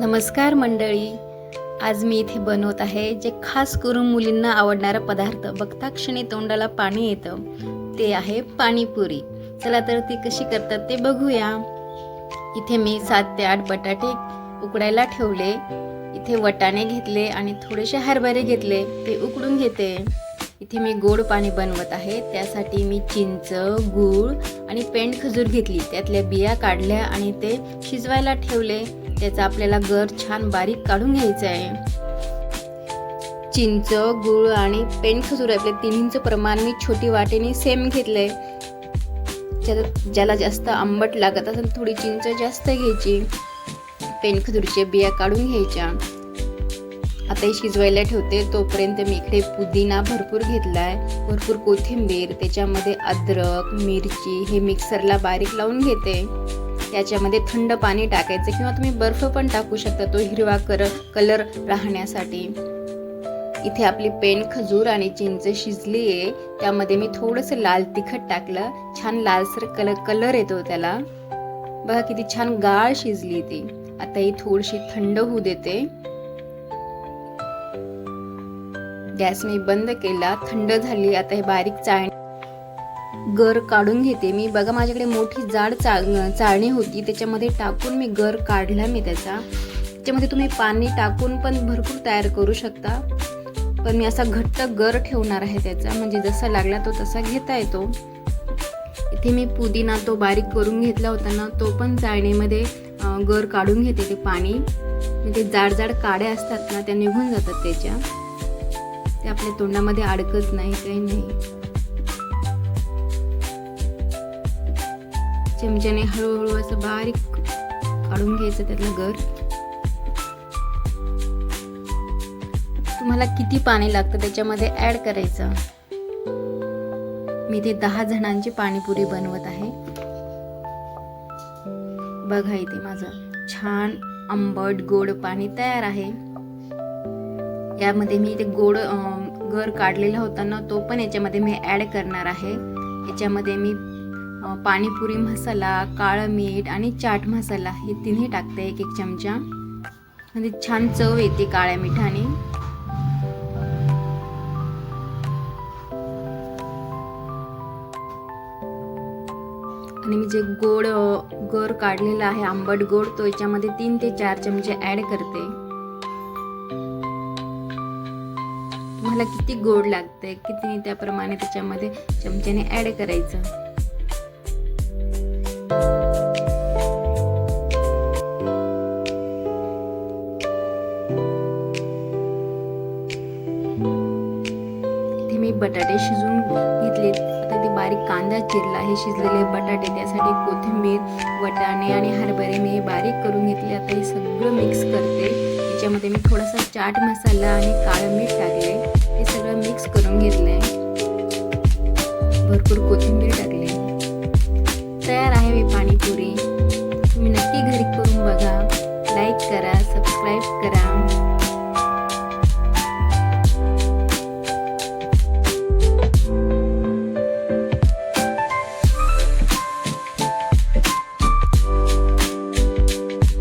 नमस्कार मंडळी. आज मी इथे बनवत आहे जे खास करून मुलींना आवडणारा पदार्थ. बघता क्षणी तोंडाला पाणी येतं. ते आहे पाणीपुरी. चला तर ती कशी करतात ते बघूया. इथे मी सात ते आठ बटाटे उकडायला ठेवले. इथे वटाणे घेतले आणि थोडेसे हरभरे घेतले. ते उकडून घेते. इथे मी गोड पाणी बनवत आहे. त्यासाठी मी चिंच गूळ आणि पेंड खजूर घेतली. त्यातल्या बिया काढल्या आणि ते शिजवायला ठेवले. त्याचा आपल्याला गर छान बारीक काढून घ्यायचा आहे. चिंच गूळ आणि पेंड खजूर आपल्या तिन्हींचं प्रमाण मी छोटी वाटेने सेम घेतलंय. ज्याला ज्याला जास्त आंबट लागत असेल थोडी चिंच जास्त घ्यायची. पेंड खजूरच्या बिया काढून घ्यायच्या. आता हे शिजवायला ठेवते. तोपर्यंत मी इकडे पुदिना भरपूर घेतलाय. भरपूर कोथिंबीर त्याच्यामध्ये अद्रक मिरची हे मिक्सरला बारीक लावून घेते. त्याच्यामध्ये थंड पाणी टाकायचं किंवा तुम्ही बर्फ पण टाकू शकता तो हिरवा कर कलर राहण्यासाठी. इथे आपली पेन खजूर आणि चिंच शिजली आहे त्यामध्ये मी थोडंसं लाल तिखट टाकलं. छान लालसर कलर कलर येतो त्याला. बघा किती छान गाळ शिजली ती. आता ही थोडीशी थंड होऊ देते. गॅस मी बंद केला थंड झाली. आता हे बारीक चाळणी गर काढून घेते. मी बघा माझ्याकडे मोठी जाड चाळणी होती. त्याच्यामध्ये टाकून मी गर काढला मी त्याचा. त्याच्यामध्ये तुम्ही पाणी टाकून पण भरपूर तयार करू शकता. पण मी असा घट्ट गर ठेवणार आहे त्याचा. म्हणजे जसा लागला तो तसा घेता येतो. इथे मी पुदिना तो बारीक करून घेतला होता ना तो पण चाळणीमध्ये गर काढून घेते ते पाणी. म्हणजे जाड जाड काड्या असतात ना त्या निघून जातात त्याच्या. ते आपल्या तोंडामध्ये अडकत नाही काही नाही. चमच्याने म्हणजे हळूहळू असं बारीक काढून घ्यायचं त्यातलं गर तुम्हाला किती पाणी लागतं त्याच्यामध्ये ऍड करायचं? मी ते दहा जणांची पाणीपुरी बनवत आहे. बघा इथे माझं छान आंबट गोड पाणी तयार आहे. यामध्ये मी ते गोड गर काढलेला होता ना तो पण याच्यामध्ये मी ॲड करणार आहे. याच्यामध्ये मी पाणीपुरी मसाला काळं मीठ आणि चाट मसाला हे तिन्ही टाकते एक एक चमचा. म्हणजे छान चव येते काळ्या मिठाने. आणि मी जे गोड अं, गर काढलेला आहे आंबट गोड तो याच्यामध्ये तीन ते चार चमचे ॲड करते. तुम्हाला किती गोड लागते किती त्याप्रमाणे त्याच्यामध्ये चमच्याने ॲड करायचं. बटाटे शिजून घेतले. आता ते बारीक कांदा चिरला हे शिजलेले बटाटे त्यासाठी कोथिंबीर वटाणे आणि हरभरे मी हे बारीक करून घेतले. आता हे सगळं मिक्स करते. त्याच्यामध्ये मी थोडासा चाट मसाला आणि काळं मीठ टाकले. हे सगळं मिक्स करून घेतले. भरपूर कोथिंबीर टाकले. तयार आहे मी पाणीपुरी. तुम्ही नक्की घरी करून बघा. लाईक करा सबस्क्राईब करा.